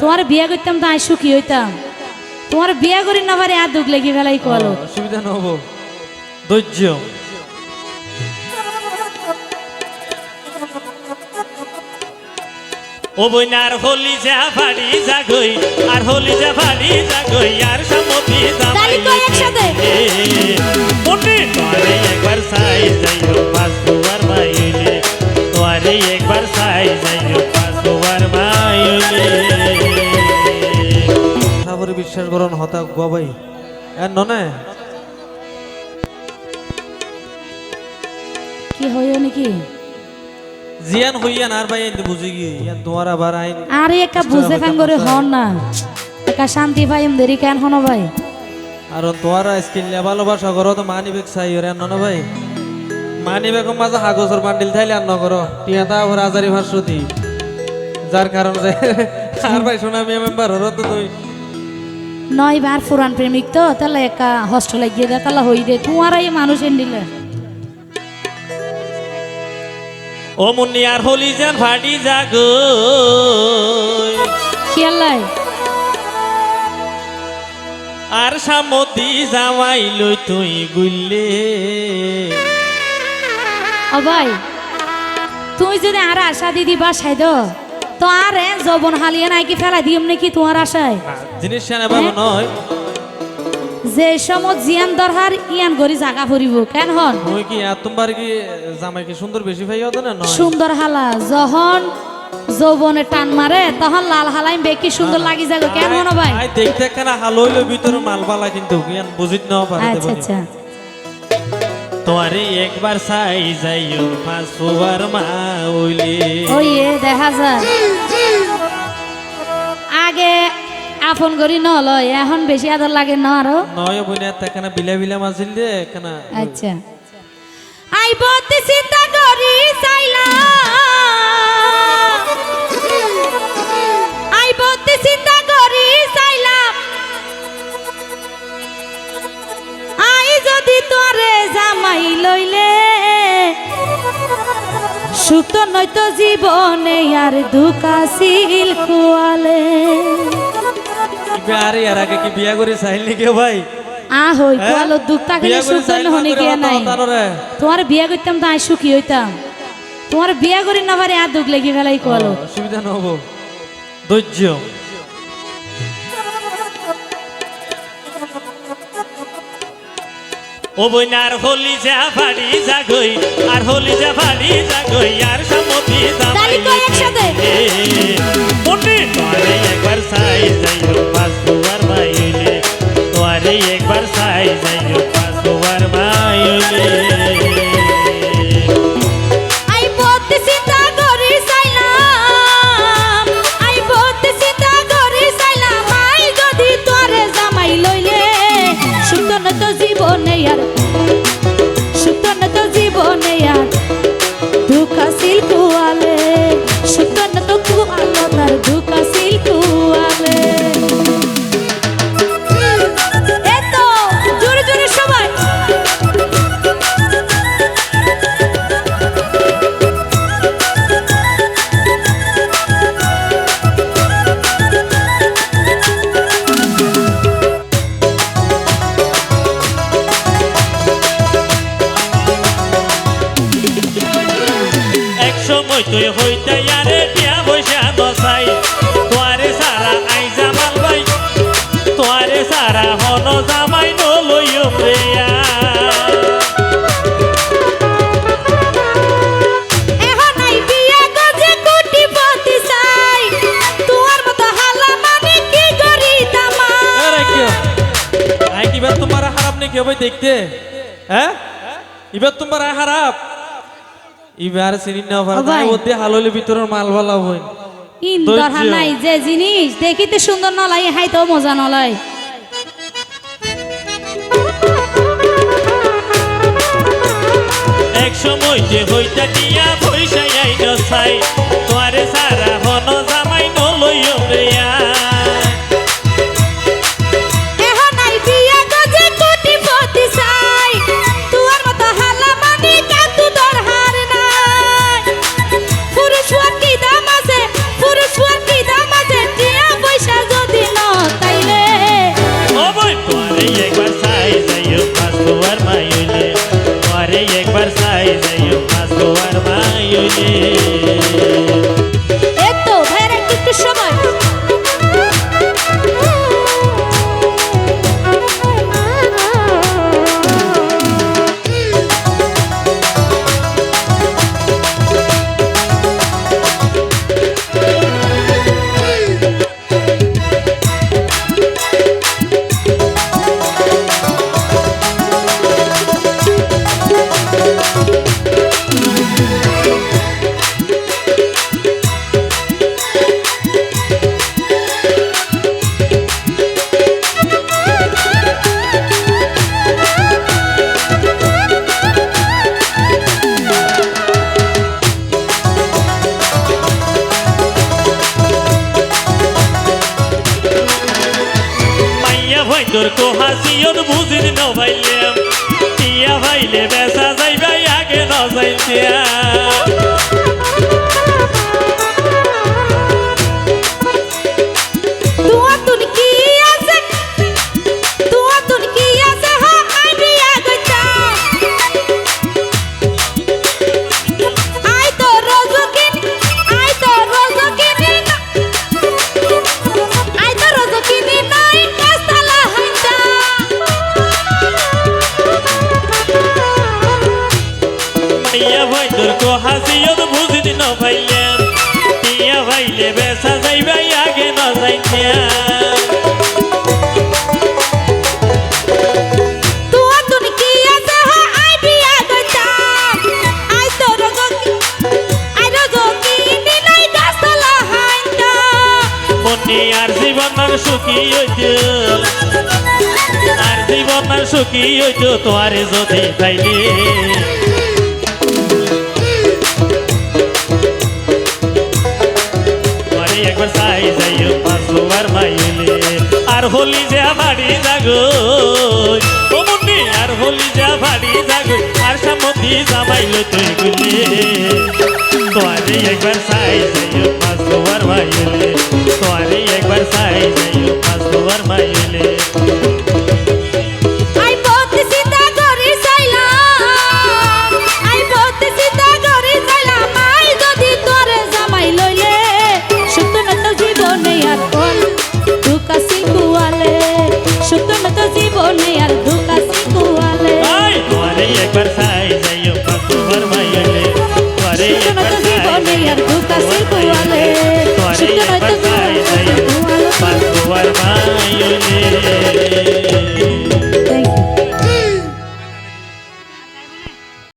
তোমার বিয়া করতাম তো আমি সুখী হইতাম। তোমার বিয়া করি না পারে আর দুঃখ লেগে ফেলাই কলো। অসুবিধা নহব ধৈর্য। ও বইনার হলি যা ফাড়ি জাগই আর হলি যা ফাড়ি জাগই আর সামতি তালি কই একসাথে? মনে তোরে একবার সাই যাইও পাঁচ দুবার মাইলে। তোরে একবার সাই যাইও পাঁচ দুবার মাইলে। বিশ্বাস করুন হতা গবাই আর ননে? কি হইও নাকি? জিয়ান হইয়ান আর ভাই এনে বুঝি গিয়ে ইয়ান তোমার আবার আইন। আরে একা বুঝে করে হন না। একা শান্তি পাই এম দেরি কেন হনো ভাই? আর তোমার স্কিল ভালোবাসা করো তো মানি বেগ চাই ওরে ননে ভাই? মানি বেগম মাঝে বান্ডিল থাইলে আর নগর টিয়া তা ওর আজারি ভাস্বতী যার কারণ আর ভাই শোনা মেম্বার হরো তো তুই নয় বার পুরান প্রেমিক তো তাহলে একা হস্টেলে গিয়ে দে তাহলে হই দে তোমার এই মানুষ এন্ডিলে। ও মুন্নি আর হলি যান জাগই কি আল্লাহ? আর সামতি জামাই লই তুই গুললে ও ভাই তুই যদি আর আশা দিদি বাসাই দো। তো আর এ যৌবন হালিয়ে নাই কি ফেলা দিম নাকি তোমার আশায়? জিনিস সেনা বাবু নয়। যে সময় জিয়ান দরহার ইয়ান গরি জাগা ফুরিব কেন হন? মুই কি তোমার কি জামাই কি সুন্দর বেশি ভাই হতো না? নয়। সুন্দর হালা যখন যৌবনে টান মারে তখন লাল হালাই বেকি সুন্দর লাগি যাবে কেন হন ভাই? আই দেখতে কেনা হাল হইল ভিতরে মালবালা কিন্তু ইয়ান বুঝিত না পারে আচ্ছা আচ্ছা। তোরে একবার সাই যাইও পাঁচ মাউলি। ওই দেখা যায় আগে আপন করি ন লয় এখন বেশি আদর লাগে না আরও। নয় বুনে তখন বিলা বিলা মাছিল দে কেনা? আচ্ছা। আইবতে চিন্তা করি চাইলাম। জামাই লইলে। সুখ তো নয়তো জীবনে আর দুকাশিল কুয়ালে। আরে এর আগে কি বিয়া করে চাইল নাকি ভাই? আ হই হ্যাঁ? কুয়ালো দুঃখ থাকলে সুখ তো হনে গিয়া নাই। তোমার বিয়া করতাম তো আমি সুখী হইতাম। তোমার বিয়া করি না পারে আর দুঃখ লেগে ফেলাই কলো অসুবিধা নহব। ধৈর্য। ও হলি যা ফাড়ি জাগই আর হলি যা ফাড়ি জাগই আর সমতি কই একসাথে? মনে তোরে একবার সাই যাইও পাঁচ দুবার বাইলে তোরে একবার সাই যাইও পাঁচ দুবার মাইলে। সময় তুই হইতে আরে টিয়া বৈশা দশাই তোয়ারে সারা আই জামাল ভাই তোয়ারে সারা হন জামাই নলইও প্রিয়া। বিয়া তোমার মানে তোমার খারাপ নাকি? ভাই দেখতে। হ্যাঁ? এবার তোমার খারাপ এবার চিনি না ভাই। ওতে হাললে ভিতরের মাল ভালো হই ইন দরহা দরকার নাই যে জিনিস দেখিতে সুন্দর না লাগে হাইতেও মজা না লাগে। এক সময় যে হইতা দিয়া পয়সা আইলো দশাই তোয়ারে সারা হন Música ন মাইয়া ভাইদর কো হাসিয়ত বুঝিন ন ভাইলাম টিয়া ভাইলে বেসা যাইবাই আগে ন মনে আর জীবন সুখী হইতো। আর জীবন সুখী হইতো তোমারে যদি পাইলে। চাই যাইও পাঁচবার মাইলে, আর হলি যা বাড়ি যাগো ও মুন্নি আর হলি যা বাড়ি যাগো আর সামতি জামাইল তুই গুলি। তোয়ারে একবার চাই যাইও পাঁচবার মাইলে তোয়ারে একবার সাই যাইও